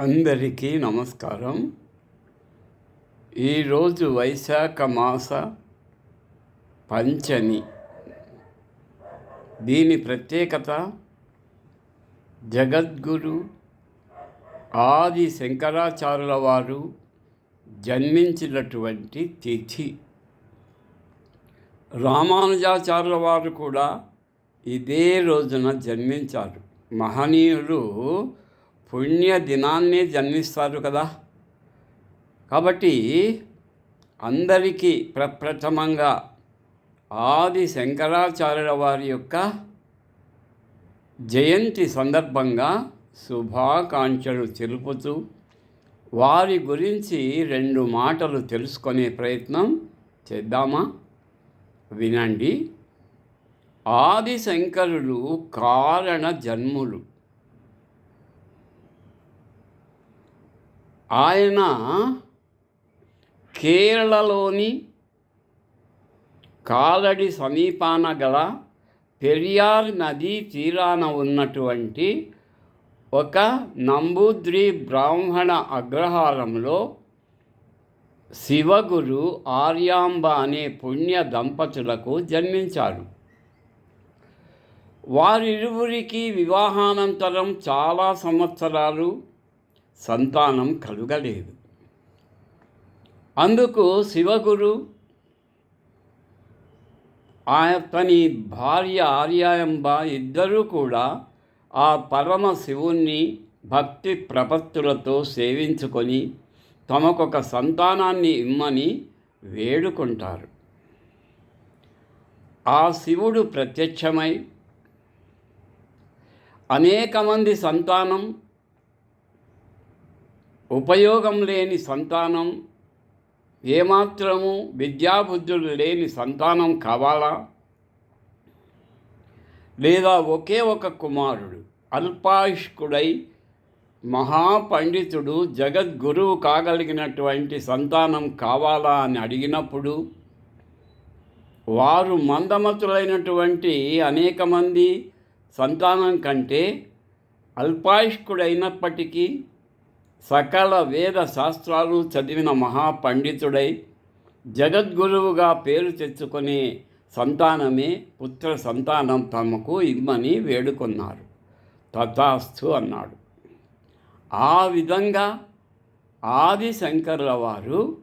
అందరికీ నమస్కారం. ఈరోజు వైశాఖ మాస పంచమి. దీని ప్రత్యేకత జగద్గురు ఆది శంకరాచార్యుల వారు జన్మించినటువంటి తిథి. రామానుజాచార్యుల వారు కూడా ఇదే రోజున జన్మించారు. మహనీయులు పుణ్య దినాన్నే జన్మిస్తారు కదా. కాబట్టి అందరికీ ప్రప్రథమంగా ఆది శంకరాచార్యుల వారి యొక్క జయంతి సందర్భంగా శుభాకాంక్షలు తెలుపుతూ వారి గురించి రెండు మాటలు తెలుసుకునే ప్రయత్నం చేద్దామా? వినండి. ఆది శంకరులు కారణ జన్ములు. ఆయన కేరళలోని కాలడి సమీపాన గల పెరియార్ నదీ తీరాన ఉన్నటువంటి ఒక నంబూద్రి బ్రాహ్మణ అగ్రహారంలో శివగురు ఆర్యాంబ అనే పుణ్య దంపతులకు జన్మించారు. వారిరువురికి వివాహానంతరం చాలా సంవత్సరాలు సంతానం కలుగలేదు. అందుకు శివగురు అతని భార్య ఆర్యాయంబ ఇద్దరూ కూడా ఆ పరమ శివుణ్ణి భక్తి ప్రపత్తులతో సేవించుకొని తమకొక సంతానాన్ని ఇమ్మని వేడుకుంటారు. ఆ శివుడు ప్రత్యక్షమై అనేక మంది సంతానం ఉపయోగం లేని సంతానం ఏమాత్రము విద్యాబుద్ధులు లేని సంతానం కావాలా? లేదా ఒకే ఒక కుమారుడు అల్పాయుష్కుడై మహాపండితుడు జగద్గురువు కాగలిగినటువంటి సంతానం కావాలా అని అడిగినప్పుడు వారు మందమతులైనటువంటి అనేక మంది సంతానం కంటే అల్పాయుష్కుడైనప్పటికీ సకల వేద శాస్త్రాలు చదివిన మహాపండితుడై జగద్గురువుగా పేరు తెచ్చుకునే సంతానమే పుత్ర సంతానం తమకు ఇమ్మని వేడుకున్నారు. తథాస్తు అన్నాడు. ఆ విధంగా ఆది శంకరుల వారు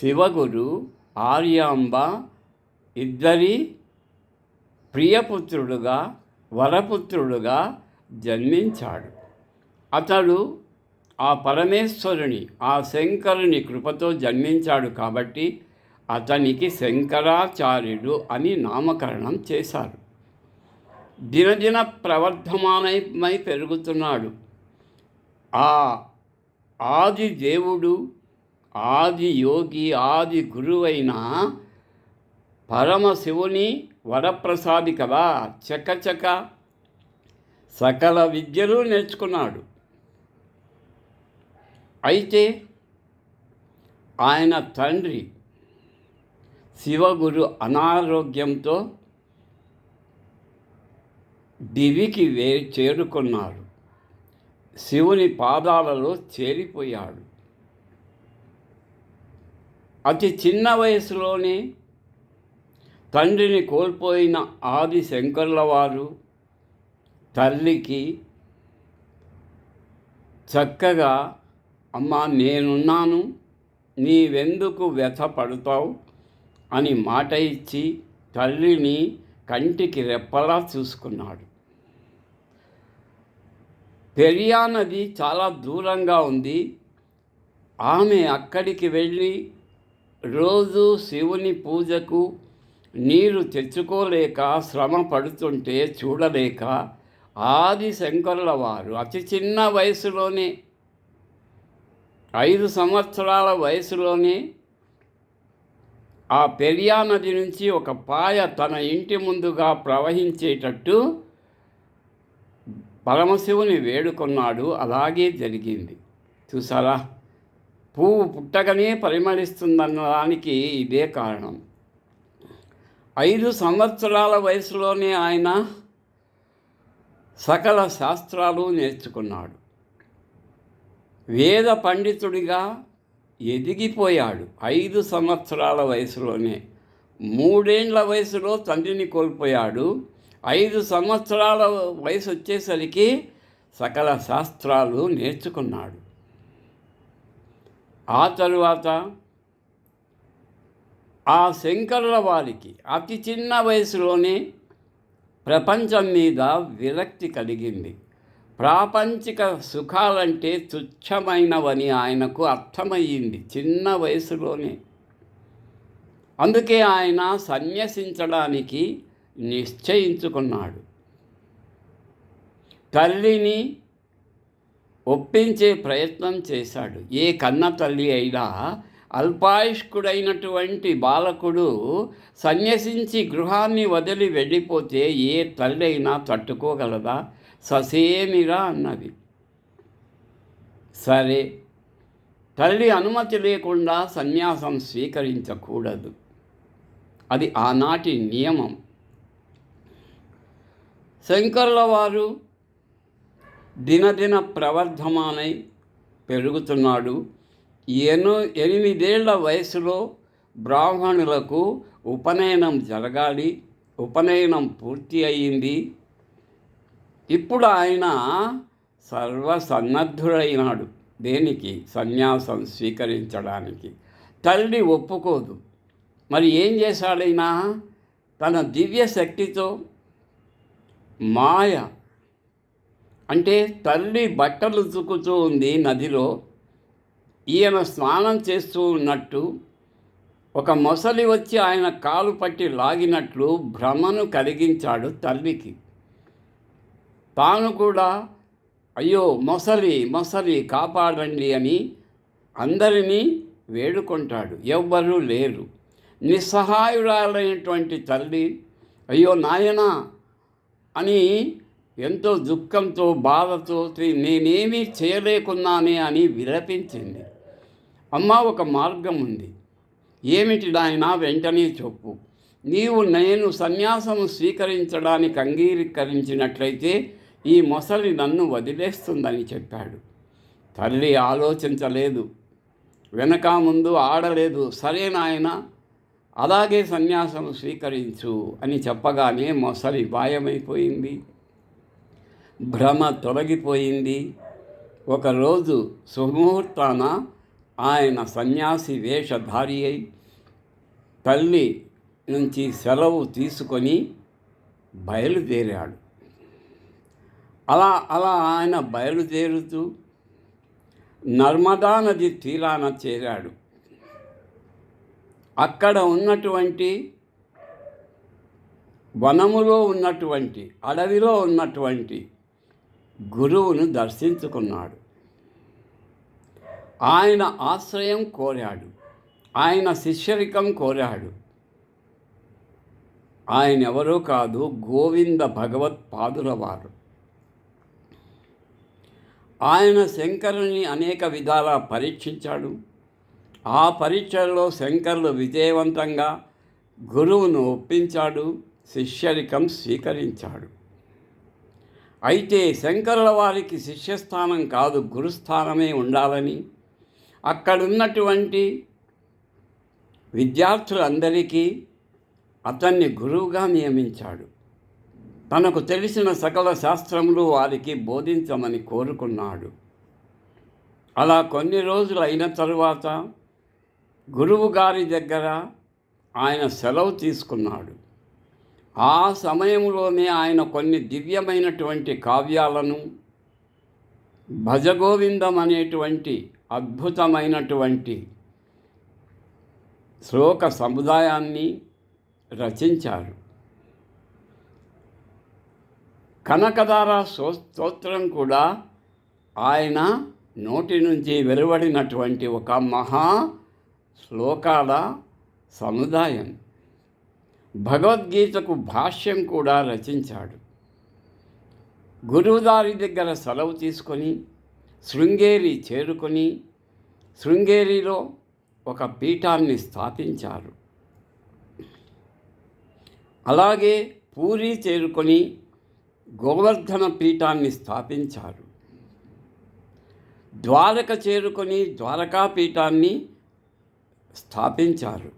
శివగురు ఆర్యాంబ ఇద్దరి ప్రియపుత్రుడుగా వరపుత్రుడుగా జన్మించాడు. అతడు ఆ పరమేశ్వరుని ఆ శంకరుని కృపతో జన్మించాడు కాబట్టి అతనికి శంకరాచార్యుడు అని నామకరణం చేశారు. దినదిన ప్రవర్ధమానమై పెరుగుతున్నాడు. ఆ ఆది దేవుడు ఆది యోగి ఆది గురువైన పరమశివుని వరప్రసాది కదా. చకచక సకల విద్యలు నేర్చుకున్నాడు. అయితే ఆయన తండ్రి శివగురు అనారోగ్యంతో దివికి వే చేరుకున్నారు శివుని పాదాలలో చేరిపోయాడు. అతి చిన్న వయసులోనే తండ్రిని కోల్పోయిన ఆది శంకర్ల వారు తల్లికి చక్కగా అమ్మా నేనున్నాను నీవెందుకు వ్యథపడతావు? అని మాట ఇచ్చి తల్లిని కంటికి రెప్పలా చూసుకున్నాడు. పెరియా నది చాలా దూరంగా ఉంది. ఆమె అక్కడికి వెళ్ళి రోజు శివుని పూజకు నీరు తెచ్చుకోలేక శ్రమ పడుతుంటే చూడలేక ఆది శంకరుల వారు అతి చిన్న వయసులోనే ఐదు సంవత్సరాల వయసులోనే ఆ పెరియా నది నుంచి ఒక పాయ తన ఇంటి ముందుగా ప్రవహించేటట్టు పరమశివుని వేడుకున్నాడు. అలాగే జరిగింది. చూసారా పువ్వు పుట్టగానే పరిమళిస్తుందన్నదానికి ఇదే కారణం. ఐదు సంవత్సరాల వయసులోనే ఆయన సకల శాస్త్రాలు నేర్చుకున్నాడు. వేద పండితుడిగా ఎదిగిపోయాడు. ఐదు సంవత్సరాల వయసులోనే. మూడేండ్ల వయసులో తండ్రిని కోల్పోయాడు. ఐదు సంవత్సరాల వయసు వచ్చేసరికి సకల శాస్త్రాలు నేర్చుకున్నాడు. ఆ తరువాత ఆ శంకరుల వారికి అతి చిన్న వయసులోనే ప్రపంచం మీద విరక్తి కలిగింది. ప్రాపంచిక సుఖాలంటే తుచ్చమైనవని ఆయనకు అర్థమయ్యింది చిన్న వయసులోనే. అందుకే ఆయన సన్యసించడానికి నిశ్చయించుకున్నాడు. తల్లిని ఒప్పించే ప్రయత్నం చేశాడు. ఏ కన్న తల్లి అయినా అల్పాయుష్కుడైనటువంటి బాలకుడు సన్యసించి గృహాన్ని వదిలి వెళ్ళిపోతే ఏ తల్లి అయినా తట్టుకోగలదా? ససేమిరా అన్నది. సరే. తల్లి అనుమతి లేకుండా సన్యాసం స్వీకరించకూడదు. అది ఆనాటి నియమం. శంకర్ల వారు దినదిన ప్రవర్ధమానై పెరుగుతున్నాడు. ఎను ఎనిమిదేళ్ళ వయసులో బ్రాహ్మణులకు ఉపనయనం జరగాలి ఉపనయనం పూర్తి అయ్యింది ఇప్పుడు ఆయన సర్వసన్నద్ధుడైనాడు. దేనికి? సన్యాసం స్వీకరించడానికి. తల్లి ఒప్పుకోదు. మరి ఏం చేశాడైనా? తన దివ్య శక్తితో మాయ అంటే తల్లి బట్టలు తుకుతూ ఉంది నదిలో. ఈయన స్నానం చేస్తూ ఉన్నట్టు ఒక మొసలి వచ్చి ఆయన కాలు పట్టి లాగినట్లు భ్రమను కలిగించాడు తల్లికి. తాను కూడా అయ్యో మొసలి మొసలి కాపాడండి అని అందరినీ వేడుకుంటాడు. ఎవ్వరూ లేరు. నిస్సహాయురాలైనటువంటి తల్లి అయ్యో నాయనా అని ఎంతో దుఃఖంతో బాధతో నేనేమీ చేయలేకున్నానే అని విలపించింది. అమ్మ ఒక మార్గం ఉంది. ఏమిటి నాయన వెంటనే చెప్పు. నీవు నేను సన్యాసము స్వీకరించడానికి అంగీకరించినట్లయితే ఈ మొసలి నన్ను వదిలేస్తుందని చెప్పాడు. తల్లి ఆలోచించలేదు. వెనక ముందు ఆడలేదు. సరే నాయన అలాగే సన్యాసం స్వీకరించు అని చెప్పగానే మొసలి మాయమైపోయింది. భ్రమ తొలగిపోయింది. ఒకరోజు సుముహూర్తాన ఆయన సన్యాసి వేషధారి అయి తల్లి నుంచి సెలవు తీసుకొని బయలుదేరాడు. అలా అలా ఆయన బయలుదేరుతూ నర్మదా నది తీరాన చేరాడు. అక్కడ ఉన్నటువంటి వనములో ఉన్నటువంటి అడవిలో ఉన్నటువంటి గురువును దర్శించుకున్నాడు. ఆయన ఆశ్రయం కోరాడు. ఆయన శిష్యరికం కోరాడు. ఆయన ఎవరో కాదు గోవింద భగవత్పాదుల వారు ఆయన శంకరుని అనేక విధాల పరీక్షించాడు. ఆ పరీక్షల్లో శంకరులు విజయవంతంగా గురువును ఒప్పించాడు శిష్యరికం స్వీకరించాడు. అయితే శంకరుల వారికి శిష్యస్థానం కాదు గురుస్థానమే ఉండాలని అక్కడున్నటువంటి విద్యార్థులందరికీ అతన్ని గురువుగా నియమించాడు. తనకు తెలిసిన సకల శాస్త్రములు వారికి బోధించమని కోరుకున్నాడు. అలా కొన్ని రోజులు అయిన తరువాత గురువు గారి దగ్గర ఆయన సెలవు తీసుకున్నాడు. ఆ సమయంలోనే ఆయన కొన్ని దివ్యమైనటువంటి కావ్యాలను భజగోవిందం అనేటువంటి అద్భుతమైనటువంటి శ్లోక సముదాయాన్ని రచించారు. కనకదార స్తోత్రం కూడా ఆయన నోటి నుంచి వెలువడినటువంటి ఒక మహా శ్లోకాల సముదాయం. భగవద్గీతకు భాష్యం కూడా రచించాడు. గురువుదారి దగ్గర సెలవు తీసుకొని శృంగేరి చేరుకొని శృంగేరిలో ఒక పీఠాన్ని స్థాపించారు. అలాగే పూరి చేరుకొని గోవర్ధన పీఠాన్ని స్థాపించారు. ద్వారక చేరుకొని ద్వారకా పీఠాన్ని స్థాపించారు.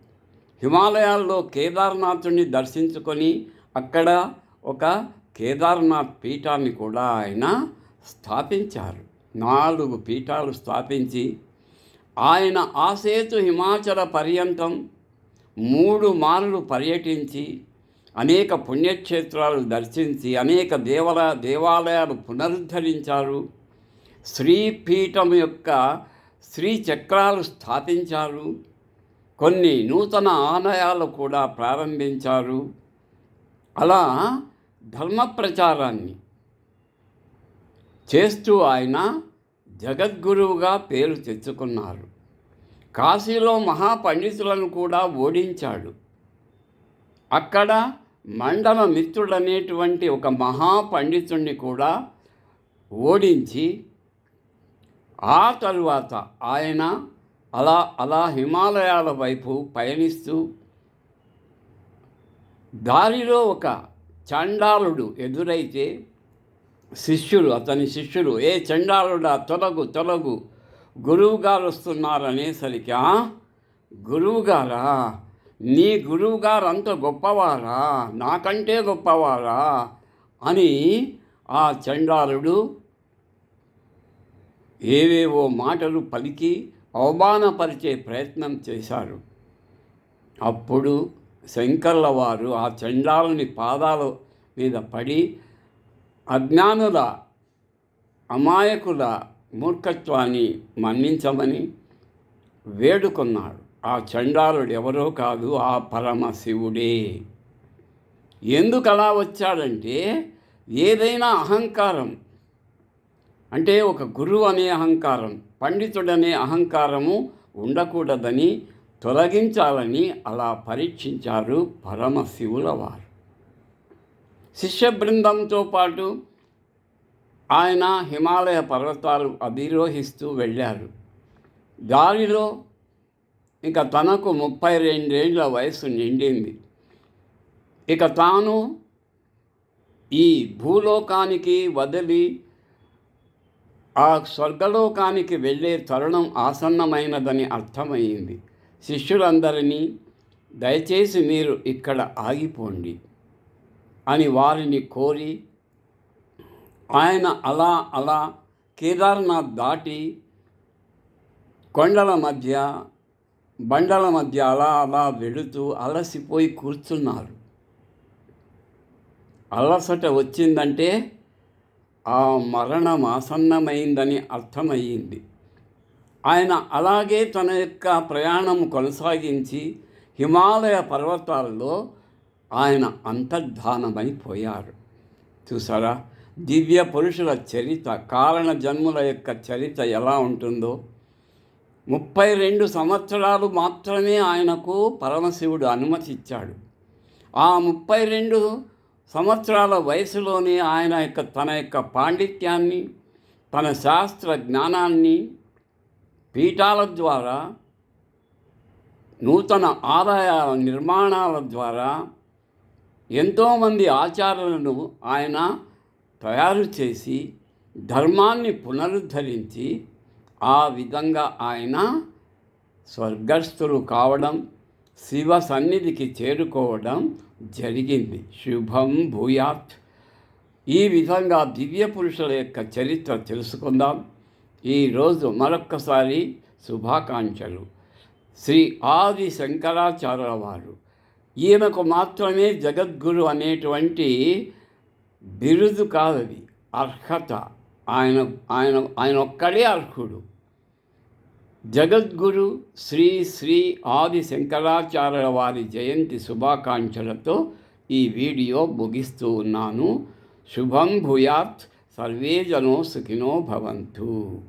హిమాలయాల్లో కేదార్నాథుని దర్శించుకొని అక్కడ ఒక కేదార్నాథ్ పీఠాన్ని కూడా ఆయన స్థాపించారు. నాలుగు పీఠాలు స్థాపించి ఆయన ఆసేతు హిమాచల పర్యంతం మూడు మార్లు పర్యటించి అనేక పుణ్యక్షేత్రాలు దర్శించి అనేక దేవల దేవాలయాలు పునరుద్ధరించారు. శ్రీపీఠం యొక్క శ్రీ చక్రాలు స్థాపించారు. కొన్ని నూతన ఆలయాలు కూడా ప్రారంభించారు. అలా ధర్మ ప్రచారాన్ని చేస్తూ ఆయన జగద్గురువుగా పేరు తెచ్చుకున్నారు. కాశీలో మహాపండితులను కూడా ఓడించాడు. అక్కడ మండల మిత్రుడనేటువంటి ఒక మహాపండితుణ్ణి కూడా ఓడించి ఆ తరువాత ఆయన అలా అలా హిమాలయాల వైపు పయనిస్తూ దారిలో ఒక చండాలుడు ఎదురైతే శిష్యులు అతని శిష్యులు ఏ చండాలుడా తొలగు తొలగు గురువుగారు వస్తున్నారనేసరికి గురువుగారా నీ గురువుగారు అంత గొప్పవారా? నాకంటే గొప్పవారా? అని ఆ చండాలుడు ఏవేవో మాటలు పలికి అవమానపరిచే ప్రయత్నం చేశారు అప్పుడు శంకర్ల వారు ఆ చండాలుని పాదాల మీద పడి అజ్ఞానుల అమాయకుల మూర్ఖత్వాన్ని మన్నించమని వేడుకున్నాడు ఆ చండాలుడు ఎవరో కాదు ఆ పరమశివుడే. ఎందుకు అలా వచ్చాడంటే ఏదైనా అహంకారం. అంటే ఒక గురువు అనే అహంకారం పండితుడనే అహంకారము ఉండకూడదని తొలగించాలని అలా పరీక్షించారు పరమశివుల వారు. శిష్య బృందంతో పాటు ఆయన హిమాలయ పర్వతాలు అధిరోహిస్తూ వెళ్ళారు. దారిలో ఇక తనకు ముప్పై రెండేళ్ళ వయసు నిండింది. ఇక తాను ఈ భూలోకానికి వదిలి ఆ స్వర్గలోకానికి వెళ్ళే తరుణం ఆసన్నమైనదని అర్థమైంది. శిష్యులందరినీ దయచేసి మీరు ఇక్కడ ఆగిపోండి అని వారిని కోరి ఆయన అలా అలా కేదార్నాథ్ దాటి కొండల మధ్య బండల మధ్య అలా అలా వెళుతూ అలసిపోయి కూర్చున్నారు. అలసట వచ్చిందంటే ఆ మరణం ఆసన్నమైందని అర్థమయ్యింది. ఆయన అలాగే తన యొక్క ప్రయాణం కొనసాగించి హిమాలయ పర్వతాల్లో ఆయన అంతర్ధానమైపోయారు చూసారా? దివ్య పురుషుల చరిత కారణ జన్ముల యొక్క చరిత ఎలా ఉంటుందో? ముప్పై రెండు సంవత్సరాలు మాత్రమే ఆయనకు పరమశివుడు అనుమతి ఇచ్చాడు ఆ ముప్పై రెండు సంవత్సరాల వయసులోనే ఆయన యొక్క తన యొక్క పాండిత్యాన్ని తన శాస్త్ర జ్ఞానాన్ని పీఠాల ద్వారా నూతన ఆదాయ నిర్మాణాల ద్వారా ఎంతోమంది ఆచారాలను ఆయన తయారు చేసి ధర్మాన్ని పునరుద్ధరించి ఆ విధంగా ఆయన స్వర్గస్థులు కావడం శివ సన్నిధికి చేరుకోవడం జరిగింది. శుభం భూయాత్. ఈ విధంగా దివ్య పురుషుల యొక్క చరిత్ర తెలుసుకుందాం. ఈరోజు మరొక్కసారి శుభాకాంక్షలు. శ్రీ ఆది శంకరాచార్య వారు. ఈయనకు మాత్రమే జగద్గురు అనేటువంటి బిరుదు కాదది. అర్హత. ఆయన ఆయన ఆయన ఒక్కడే అర్హుడు. జగద్గురు శ్రీ శ్రీ ఆది శంకరాచార్య వారి జయంతి శుభాకాంక్షలతో ఈ వీడియో ముగిస్తూ ఉన్నాను. శుభం భూయాత్. సర్వే జనో సుఖినో భవంతు.